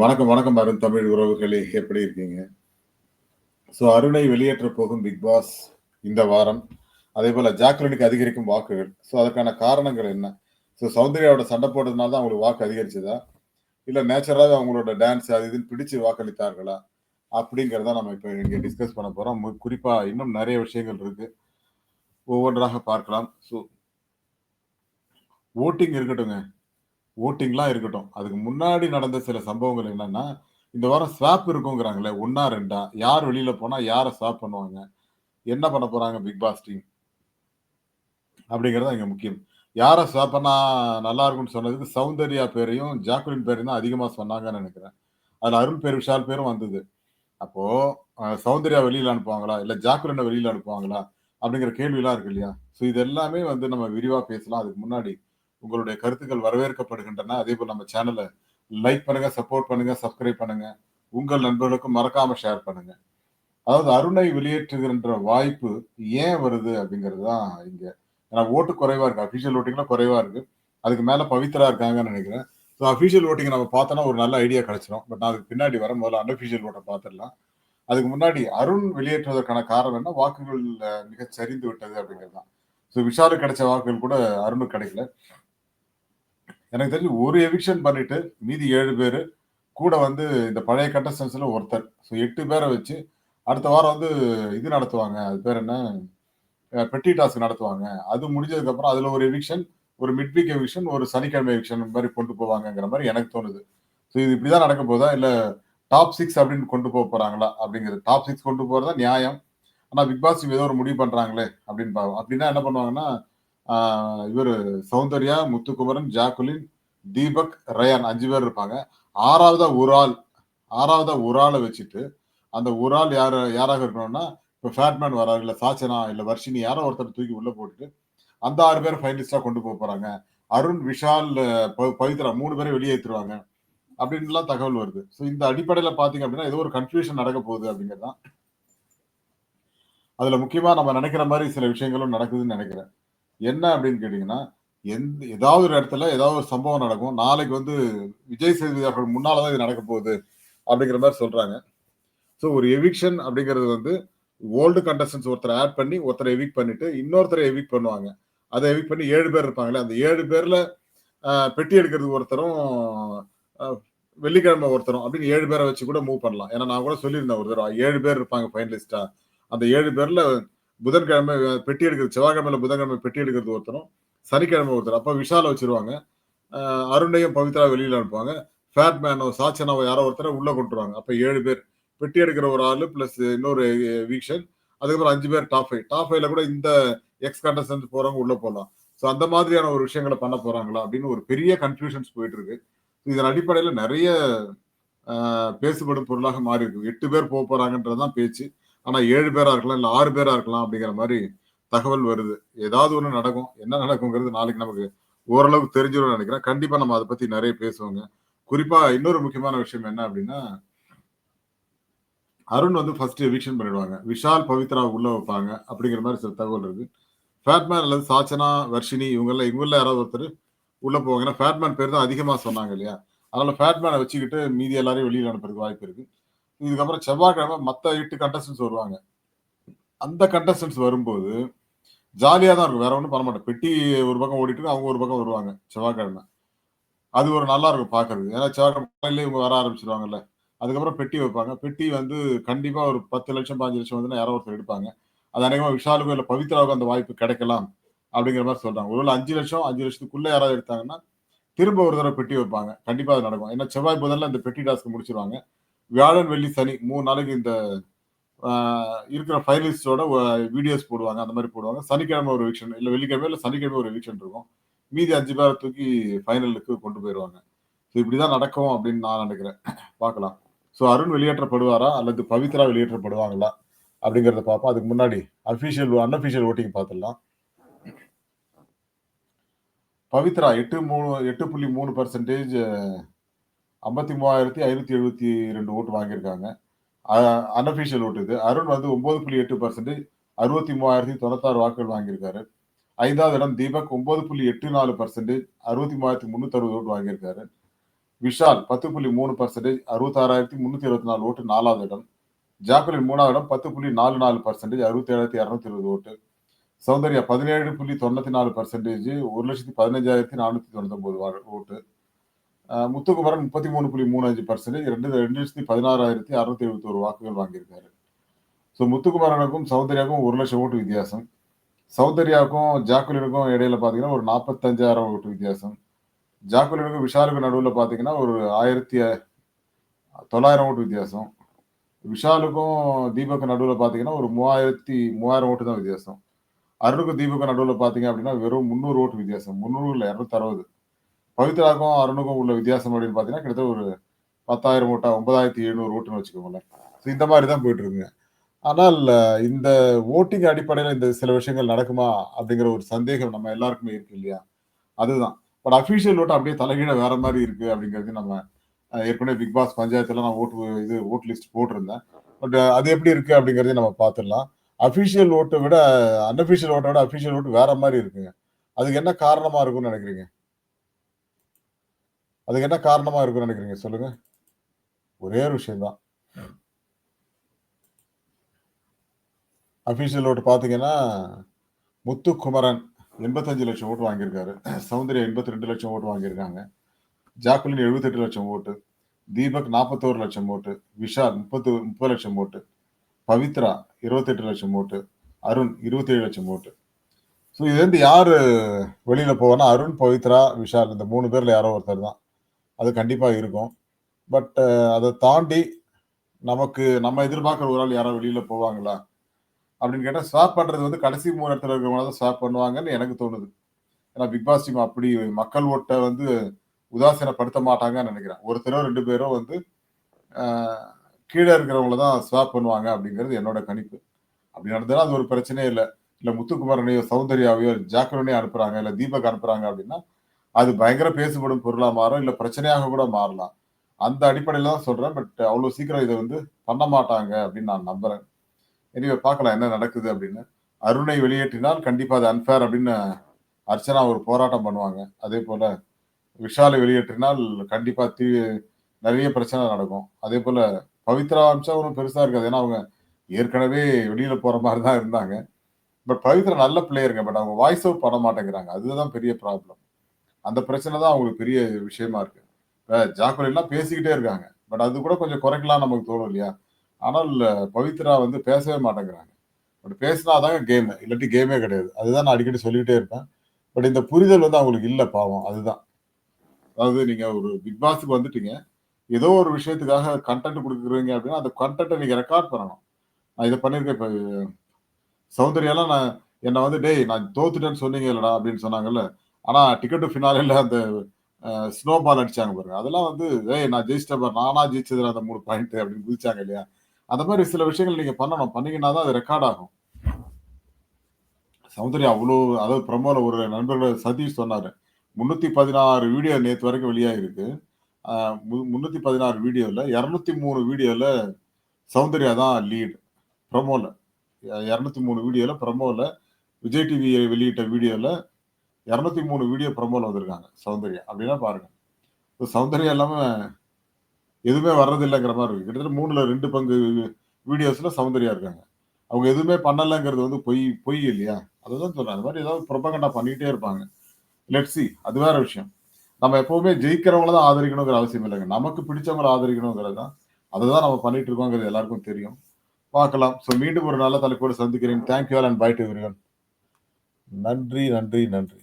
வணக்கம் வணக்கம் அருண் தமிழ் உறவுகளே எப்படி இருக்கீங்க? ஸோ அருணை வெளியேற்ற போகும் பிக் பாஸ் இந்த வாரம். அதே போல ஜாக்லினுக்கு அதிகரிக்கும் வாக்குகள். ஸோ அதற்கான காரணங்கள் என்ன? ஸோ சௌந்தர்யாவோட சண்டை போட்டதுனால தான் அவங்களுக்கு வாக்கு அதிகரிச்சதா? இல்லை நேச்சுரலாக அவங்களோட டான்ஸ் அது இதுன்னு பிடிச்சு வாக்களித்தார்களா? அப்படிங்கிறத நம்ம இப்போ இங்கே டிஸ்கஸ் பண்ண போகிறோம் குறிப்பாக இன்னும் நிறைய விஷயங்கள் இருக்கு. ஒவ்வொன்றாக பார்க்கலாம். ஸோ ஓட்டிங் இருக்கட்டுங்க ஓட்டிங்லாம் இருக்கட்டும். அதுக்கு முன்னாடி நடந்த சில சம்பவங்கள் என்னன்னா இந்த வாரம் ஸ்வாப் இருக்குங்கிறாங்களே ஒன்னா ரெண்டா? யார் வெளியில போனா யாரை ஸ்வாப் பண்ணுவாங்க? என்ன பண்ண போறாங்க பிக் பாஸ் டீம் அப்படிங்கிறது இங்க முக்கியம். யாரை ஸ்வாப் பண்ணா நல்லா இருக்கும்னு சொன்னதுக்கு சௌந்தர்யா பேரையும் ஜாக்குலின் பேரையும் தான் அதிகமா சொன்னாங்கன்னு நினைக்கிறேன். அதுல அருண் பேர் விஷால் பேரும் வந்தது. அப்போ சௌந்தர்யா வெளியில அனுப்புவாங்களா? இல்ல ஜாக்குலினை வெளியில அனுப்புவாங்களா? அப்படிங்கிற கேள்வியெல்லாம் இருக்கு இல்லையா? ஸோ இது எல்லாமே வந்து நம்ம விரிவா பேசலாம். அதுக்கு முன்னாடி உங்களுடைய கருத்துக்கள் வரவேற்கப்படுகின்றன. அதே போல் நம்ம சேனலை லைக் பண்ணுங்க சப்போர்ட் பண்ணுங்க சப்ஸ்கிரைப் பண்ணுங்க. உங்கள் நண்பர்களுக்கும் மறக்காம ஷேர் பண்ணுங்க. அதாவது அருணை வெளியேற்றுகின்ற வாய்ப்பு ஏன் வருது அப்படிங்கிறது தான் இங்க. ஏன்னா ஓட்டு குறைவா இருக்கு. அபிஷியல் ஓட்டிங்லாம் குறைவா இருக்கு. அதுக்கு மேல பவித்ரா இருக்காங்கன்னு நினைக்கிறேன். ஸோ அஃபீஷியல் ஓட்டிங் நம்ம பார்த்தோன்னா ஒரு நல்ல ஐடியா கிடைச்சிரும். பட் நான் அதுக்கு பின்னாடி வர முதல்ல அன்அஃபிஷியல் ஓட்டை பார்த்துடலாம். அதுக்கு முன்னாடி அருண் வெளியேற்றுவதற்கான காரணம் என்ன? வாக்குகள் மிக சரிந்து விட்டது அப்படிங்கிறது தான். ஸோ விஷாலுக்கு கிடைச்ச வாக்குகள் கூட அருணுக்கு கிடைக்கல. எனக்கு தெரிஞ்சு ஒரு எவிக்ஷன் பண்ணிட்டு மீதி ஏழு பேர் கூட வந்து இந்த பழைய கண்டஸ்டன்ஸில் ஒருத்தர். ஸோ எட்டு பேரை வச்சு அடுத்த வாரம் வந்து இது நடத்துவாங்க. அது பேர் என்ன? பெட்டி டாஸ்க் நடத்துவாங்க. அது முடிஞ்சதுக்கப்புறம் அதில் ஒரு எவிக்ஷன் ஒரு மிட் வீக் எவிக்ஷன் ஒரு சனிக்கிழமை எவிக்ஷன் மாதிரி கொண்டு போவாங்கங்கிற மாதிரி எனக்கு தோணுது. ஸோ இது இப்படி தான் நடக்க போதா? இல்லை டாப் சிக்ஸ் அப்படின்னு கொண்டு போக போகிறாங்களா அப்படிங்கிறது. டாப் சிக்ஸ் கொண்டு போகிறதா நியாயம். ஆனால் பிக் பாஸ் ஏதோ ஒரு முடிவு பண்ணுறாங்களே அப்படின்னு பாவம். அப்படின்னா என்ன பண்ணுவாங்கன்னா இவர் சௌந்தர்யா முத்துக்குமரன் ஜாக்குலின் தீபக் ரயான் அஞ்சு பேர் இருப்பாங்க. ஆறாவதா ஒரு ஆள் ஆறாவதா ஒரு ஆளை வச்சுட்டு அந்த ஒரு ஆள் யார் யாராக இருக்கணும்னா இப்போ ஃபேட்மேன் வராரு இல்லை சாச்சனா இல்லை வர்ஷினி யாரோ ஒருத்தர் தூக்கி உள்ள போட்டுட்டு அந்த ஆறு பேர் ஃபைனலிஸ்டா கொண்டு போக போறாங்க. அருண் விஷால் ப- பவித்ரா மூணு பேரை வெளியேற்றுவாங்க அப்படின்லாம் தகவல் வருது. ஸோ இந்த அடிப்படையில பார்த்தீங்க அப்படின்னா ஏதோ ஒரு கன்ஃபியூஷன் நடக்க போகுது அப்படிங்கிறது தான் அதுல முக்கியமா நம்ம நினைக்கிற மாதிரி சில விஷயங்களும் நடக்குதுன்னு நினைக்கிறேன். என்ன அப்படின்னு கேட்டீங்கன்னா எந்த ஏதாவது ஒரு இடத்துல ஏதாவது ஒரு சம்பவம் நடக்கும். நாளைக்கு வந்து விஜய் சேதுபதி அவர்கள் முன்னால தான் இது நடக்க போகுது அப்படிங்கிற மாதிரி சொல்றாங்க. ஸோ ஒரு எவிக்ஷன் அப்படிங்கிறது வந்து ஓல்டு கண்டஸ்டன்ஸ் ஒருத்தரை ஆட் பண்ணி ஒருத்தரை எவிக் பண்ணிட்டு இன்னொருத்தரை எவிக் பண்ணுவாங்க. அதை எவிக் பண்ணி ஏழு பேர் இருப்பாங்களே அந்த ஏழு பேர்ல பெட்டி எடுக்கிறதுக்கு ஒருத்தரும் வெள்ளிக்கிழமை ஒருத்தரும் அப்படின்னு ஏழு பேரை வச்சு கூட மூவ் பண்ணலாம். ஏன்னா நான் கூட சொல்லியிருந்தேன் ஒருத்தர் ஏழு பேர் இருப்பாங்க ஃபைனலிஸ்டா அந்த ஏழு பேர்ல புதன்கிழமை பெட்டி எடுக்கிறது செவ்வாய்க்கிழமையில புதன்கிழமை பெட்டி எடுக்கிறது ஒருத்தரும் சனிக்கிழமை ஒருத்தர். அப்ப விஷால வச்சிருவாங்க. அருணையும் பவித்ரா வெளியில அனுப்புவாங்க. ஃபேட் மேனோ சாச்சனாவோ யாரோ ஒருத்தரை உள்ள கொண்டுருவாங்க அப்ப ஏழு பேர். பெட்டி எடுக்கிற ஒரு ஆள் பிளஸ் இன்னொரு வீக்ஷன். அதுக்கப்புறம் அஞ்சு பேர் டாப் ஃபைவ் டாப் ஃபைவ்ல கூட இந்த எக்ஸ் கண்டஸ்டன்ஸ் போறவங்க உள்ள போகலாம் ஸோ அந்த மாதிரியான ஒரு விஷயங்களை பண்ண போறாங்களா அப்படின்னு ஒரு பெரிய கன்ஃபியூஷன்ஸ் போயிட்டு இருக்கு. இதன் அடிப்படையில நிறைய பேசுபடும் பொருளாக மாறி இருக்கு. எட்டு பேர் போக போறாங்கன்றதுதான் பேச்சு. ஆனா ஏழு பேரா இருக்கலாம் இல்ல ஆறு பேரா இருக்கலாம் அப்படிங்கிற மாதிரி தகவல் வருது. ஏதாவது ஒண்ணு நடக்கும். என்ன நடக்குங்கிறது நாளைக்கு நமக்கு ஓரளவுக்கு தெரிஞ்சிடும் நினைக்கிறேன். கண்டிப்பா நம்ம அதை பத்தி நிறைய பேசுவோங்க. குறிப்பா இன்னொரு முக்கியமான விஷயம் என்ன அப்படின்னா அருண் வந்து ஃபர்ஸ்ட் எவிக்ஷன் பண்ணிடுவாங்க. விஷால் பவித்ரா உள்ள வைப்பாங்க அப்படிங்கிற மாதிரி சில தகவல் இருக்கு. ஃபேட்மேன் அல்லது சாச்சனா வர்ஷினி இவங்கெல்லாம் இவங்கள யாராவது ஒருத்தர் உள்ள போவாங்க ஏன்னா ஃபேட்மேன் பேர் தான் அதிகமாக சொன்னாங்க இல்லையா? அதனால ஃபேட்மேனை வச்சுக்கிட்டு மீதி எல்லாரையும் வெளியில் அனுப்புறதுக்கு வாய்ப்பு இருக்கு. இதுக்கப்புறம் செவ்வாய்க்கிழமை மற்ற எட்டு கண்டஸ்டன்ஸ் வருவாங்க. அந்த கண்டஸ்டன்ஸ் வரும்போது ஜாலியாக தான் இருக்கும். வேற ஒன்றும் பண்ண மாட்டேன் பெட்டி ஒரு பக்கம் ஓடிட்டு அவங்க ஒரு பக்கம் வருவாங்க செவ்வாய்க்கிழமை. அது ஒரு நல்லா இருக்கும் பார்க்கறது ஏன்னா செவ்வாய்க்கிழமை இவங்க வர ஆரம்பிச்சிருவாங்கல்ல. அதுக்கப்புறம் பெட்டி வைப்பாங்க. பெட்டி வந்து கண்டிப்பாக ஒரு பத்து லட்சம் பாஞ்சு லட்சம் வந்து யாரோ ஒருத்தர் எடுப்பாங்க. அது அநேகமாக விஷாலுக்கும் இல்லை பவித்ராவுக்கும் அந்த வாய்ப்பு கிடைக்கலாம் அப்படிங்கிற மாதிரி சொல்றாங்க. ஒருவேளை அஞ்சு லட்சம் அஞ்சு லட்சத்துக்குள்ளே யாராவது எடுத்தாங்கன்னா திரும்ப ஒரு தடவை பெட்டி வைப்பாங்க. கண்டிப்பாக அது நடக்கும். ஏன்னா செவ்வாய் புதனில் அந்த பெட்டி டாஸ்க்கு முடிச்சிருவாங்க. வியாழன் வெள்ளி சனி மூணு நாளைக்கு இந்த இருக்கிற ஃபைனலிஸ்டோட வீடியோஸ் போடுவாங்க. அந்த மாதிரி போடுவாங்க. சனிக்கிழமை ஒரு எவிக்ஷன் இல்லை வெள்ளிக்கிழமை இல்லை சனிக்கிழமை ஒரு எவிக்ஷன் இருக்கும். மீதி அஞ்சு பேரை தூக்கி ஃபைனலுக்கு கொண்டு போயிடுவாங்க. ஸோ இப்படி தான் நடக்கும் அப்படின்னு நான் நினைக்கிறேன். பார்க்கலாம். ஸோ அருண் வெளியேற்றப்படுவாரா? அல்லது பவித்ரா வெளியேற்றப்படுவாங்களா? அப்படிங்கிறத பார்ப்போம். அதுக்கு முன்னாடி அஃபிஷியல் அன்அஃபிஷியல் ஓட்டிங் பார்த்துடலாம். பவித்ரா எட்டு மூணு எட்டு புள்ளி மூணு பர்சன்டேஜ் ஐம்பத்தி மூவாயிரத்தி ஐநூத்தி எழுபத்தி ரெண்டு ஓட்டு வாங்கியிருக்காங்க. அன்அஃபிஷியல் ஓட்டு இது. அருண் வந்து ஒன்பது புள்ளி எட்டு பர்சன்டேஜ் அறுபத்தி மூவாயிரத்தி தொண்ணூத்தாறு வாக்குகள் வாங்கியிருக்காரு. ஐந்தாவது இடம் தீபக் ஒன்பது புள்ளி எட்டு நாலு பர்சன்டேஜ் அறுபத்தி மூவாயிரத்தி முந்நூத்தி அறுபது ஓட்டு வாங்கியிருக்காரு. விஷால் பத்து புள்ளி மூணு பர்சன்டேஜ் அறுபத்தாறாயிரத்தி முன்னூத்தி இருபத்தி நாலு ஓட்டு நாலாவது இடம். ஜாக்குலின் மூணாவது இடம் பத்து புள்ளி நாலு நாலு பர்சன்டேஜ் அறுபத்தி ஏழாயிரத்தி இரநூத்தி இருபது ஓட்டு. சௌந்தர்யா பதினேழு புள்ளி தொண்ணூத்தி நாலு பர்சன்டேஜ் ஒரு லட்சத்தி பதினஞ்சாயிரத்தி நானூத்தி தொண்ணூத்தி ஒன்பது ஓட்டு. முத்துக்குமரன் முப்பத்தி மூணு புள்ளி மூணு அஞ்சு பர்சன்டேஜ் ரெண்டு ரெண்டு லட்சத்தி பதினாறாயிரத்தி அறுநூத்தி எழுபத்தி ஒரு வாக்குகள் வாங்கியிருக்காரு. ஸோ முத்துக்குமரனுக்கும் சௌந்தர்யாவுக்கும் ஒரு லட்சம் ஓட்டு வித்தியாசம். சௌந்தர்யாவுக்கும் ஜாக்குலினுக்கும் இடையில பார்த்தீங்கன்னா ஒரு நாற்பத்தஞ்சாயிரம் ஓட்டு வித்தியாசம். ஜாக்குலினுக்கும் விஷாலுக்கும் நடுவில் பார்த்தீங்கன்னா ஒரு ஆயிரத்தி தொள்ளாயிரம் ஓட்டு வித்தியாசம். விஷாலுக்கும் தீபக்கு நடுவில் பார்த்தீங்கன்னா ஒரு மூவாயிரத்தி மூவாயிரம் ஓட்டு தான் வித்தியாசம். அருணுக்கும் தீபக்கு நடுவில் பார்த்தீங்க அப்படின்னா வெறும் முந்நூறு ஓட்டு வித்தியாசம். முந்நூறு இல்லை இரநூத்தி அறுபது. பவித்ராக்கும் அருணுக்கும் உள்ள வித்தியாசம் அப்படின்னு பார்த்தீங்கன்னா கிட்டத்தட்ட ஒரு பத்தாயிரம் ஓட்டா ஒன்பதாயிரத்தி எழுநூறு ஓட்டுன்னு வச்சுக்கோங்களேன். ஸோ இந்த மாதிரி தான் போயிட்டு இருக்குங்க ஆனால் இந்த ஓட்டிங் அடிப்படையில் இந்த சில விஷயங்கள் நடக்குமா அப்படிங்கிற ஒரு சந்தேகம் நம்ம எல்லாருக்குமே இருக்கு இல்லையா? அதுதான். பட் அஃபீஷியல் ஓட்டு அப்படியே தலைகீழ வேற மாதிரி இருக்கு அப்படிங்கிறது நம்ம ஏற்கனவே பிக் பாஸ் பஞ்சாயத்துல நான் ஓட்டு இது ஓட் லிஸ்ட் போட்டிருந்தேன். பட் அது எப்படி இருக்கு அப்படிங்கிறதையும் நம்ம பார்த்துடலாம். அஃபீஷியல் ஓட்டை விட அன்அஃபிஷியல் ஓட்டை விட அஃபீஷியல் ஓட்டு வேற மாதிரி இருக்குங்க. அதுக்கு என்ன காரணமா இருக்கும்னு நினைக்கிறீங்க? அதுக்கு என்ன காரணமா இருக்கும்னு நினைக்கிறீங்க? சொல்லுங்க. ஒரே ஒரு விஷயம் தான் அஃபீஷியல் ஓட்டு பார்த்தீங்கன்னா முத்துக்குமரன் எண்பத்தஞ்சு லட்சம் ஓட்டு வாங்கியிருக்காரு. சௌந்தர்யா எண்பத்தி ரெண்டு லட்சம் ஓட்டு வாங்கியிருக்காங்க. ஜாக்குலின் எழுபத்தெட்டு லட்சம் ஓட்டு. தீபக் நாற்பத்தோரு லட்சம் ஓட்டு. விஷால் முப்பத்து முப்பது லட்சம் ஓட்டு. பவித்ரா இருபத்தெட்டு லட்சம் ஓட்டு. அருண் இருபத்தேழு லட்சம் ஓட்டு. ஸோ இது வந்து வெளியில் வெளியில போவான்னா அருண் பவித்ரா விஷால் இந்த மூணு பேரில் யாரோ ஒருத்தர் தான் அது கண்டிப்பாக இருக்கும். பட் அதை தாண்டி நமக்கு நம்ம எதிர்பார்க்குற ஒரு ஆள் யாரோ வெளியில் போவாங்களா? அப்படின்னு கேட்டால் ஸ்வாப் பண்ணுறது வந்து கடைசி மூணு இடத்துல இருக்கிறவங்க தான் ஸ்வாப் பண்ணுவாங்கன்னு எனக்கு தோணுது. ஏன்னா பிக் பாஸ் டீம் அப்படி மக்கள் ஓட்டை வந்து உதாசீனப்படுத்த மாட்டாங்கன்னு நினைக்கிறேன். ஒருத்தரோ ரெண்டு பேரோ வந்து கீழே இருக்கிறவங்கள தான் ஸ்வாப் பண்ணுவாங்க அப்படிங்கிறது என்னோட கணிப்பு. அப்படி நடந்ததுன்னா அது ஒரு பிரச்சனையே இல்லை. இல்லை முத்துக்குமாரனையோ சௌந்தர்யாவையோ ஜாக்கரனையோ அனுப்புகிறாங்க இல்லை தீபக் அனுப்புகிறாங்க அப்படின்னா அது பயங்கர பேசுபடும் பொருளா மாறும் இல்லை பிரச்சனையாக கூட மாறலாம். அந்த அடிப்படையில தான் சொல்றேன் பட் அவ்வளோ சீக்கிரம் இதை வந்து பண்ண மாட்டாங்க அப்படின்னு நான் நம்புறேன். எனவே பார்க்கலாம் என்ன நடக்குது அப்படின்னு. அருணை வெளியேற்றினால் கண்டிப்பா அது அன்ஃபேர் அப்படின்னு அர்ச்சனா ஒரு போராட்டம் பண்ணுவாங்க. அதே போல விஷாலை வெளியேற்றினால் கண்டிப்பா தீ நிறைய பிரச்சனை நடக்கும். அதே போல பவித்ரா அம்சம் ஒன்றும் பெருசா இருக்காது. ஏன்னா அவங்க ஏற்கனவே வெளியில போற மாதிரி தான் இருந்தாங்க. பட் பவித்ரா நல்ல பிளேயருங்க பட் அவங்க வாய்ஸ் அவுட் பண்ண மாட்டேங்கிறாங்க. அதுதான் பெரிய ப்ராப்ளம் அந்த பிரச்சனை தான் அவங்களுக்கு பெரிய விஷயமா இருக்கு. ஜாக்குலாம் பேசிக்கிட்டே இருக்காங்க. பட் அது கூட கொஞ்சம் குறைக்கலாம் நமக்கு தோணும் இல்லையா? ஆனால் பவித்ரா வந்து பேசவே மாட்டேங்கிறாங்க. பட் பேசினாதாங்க கேமு இல்லாட்டி கேமே கிடையாது. அதுதான் நான் அடிக்கடி சொல்லிக்கிட்டே இருப்பேன். பட் இந்த புரிதல் வந்து அவங்களுக்கு இல்லை பாவம். அதுதான். அதாவது நீங்கள் ஒரு பிக் பாஸுக்கு வந்துட்டீங்க. ஏதோ ஒரு விஷயத்துக்காக கண்டென்ட் கொடுக்குறீங்க அப்படின்னா அந்த கண்டென்ட்டை நீங்கள் ரெக்கார்ட் பண்ணணும். நான் இதை பண்ணியிருக்கேன். இப்போ சௌந்தர்யாலாம் நான் என்னை வந்து டேய் நான் தோத்துட்டேன்னு சொன்னீங்க இல்லடா அப்படின்னு சொன்னாங்கல்ல ஆனா டிக்கெட்டு ஃபினாலில் அந்த ஸ்னோ பால் அடிச்சாங்க பாருங்க. அதெல்லாம் வந்து ஏய் நான் ஜெயிச்சிட்டேன் பாரு நானா ஜெயிச்சதுல அந்த மூணு பாயிண்ட் அப்படின்னு குதிச்சாங்க இல்லையா? அந்த மாதிரி சில விஷயங்கள் நீங்க பண்ணணும். பண்ணீங்கன்னா தான் அது ரெக்கார்ட் ஆகும். சௌந்தர்யா அவ்வளோ அதாவது பிரமோல ஒரு நண்பர்கள் சதீஷ் சொன்னாரு முன்னூத்தி பதினாறு வீடியோ நேற்று வரைக்கும் வெளியாகிருக்கு முன்னூத்தி பதினாறு வீடியோல இரநூத்தி மூணு வீடியோல சௌந்தர்யா தான் லீடு பிரமோல இரநூத்தி மூணு வீடியோல பிரமோல விஜய் டிவி வெளியிட்ட வீடியோல இரநூத்தி மூணு வீடியோ ப்ரமோல வந்திருக்காங்க சௌந்தர்யா. அப்படின்னா பாருங்க. சௌந்தர்யா இல்லாம எதுவுமே வர்றதில்லைங்கிற மாதிரி இருக்கு. கிட்டத்தட்ட மூணுல ரெண்டு பங்கு வீடியோஸ்ல சௌந்தர்யா இருக்காங்க. அவங்க எதுவுமே பண்ணலைங்கிறது வந்து பொய் பொய் இல்லையா? அதுதான் சொல்றேன். அது மாதிரி ஏதாவது ப்ரொபகண்டா பண்ணிக்கிட்டே இருப்பாங்க. லெட்ஸி அது வேற விஷயம். நம்ம எப்பவுமே ஜெயிக்கிறவங்கள தான் ஆதரிக்கணுங்கிற அவசியம் இல்லைங்க. நமக்கு பிடிச்சவங்களை ஆதரிக்கணுங்கிறது தான். அதுதான் நம்ம பண்ணிட்டு இருக்கோங்கிறது எல்லாருக்கும் தெரியும். பார்க்கலாம். ஸோ மீண்டும் ஒரு நல்ல தலைப்போடு சந்திக்கிறேன். Thank you all and bye to நன்றி நன்றி நன்றி.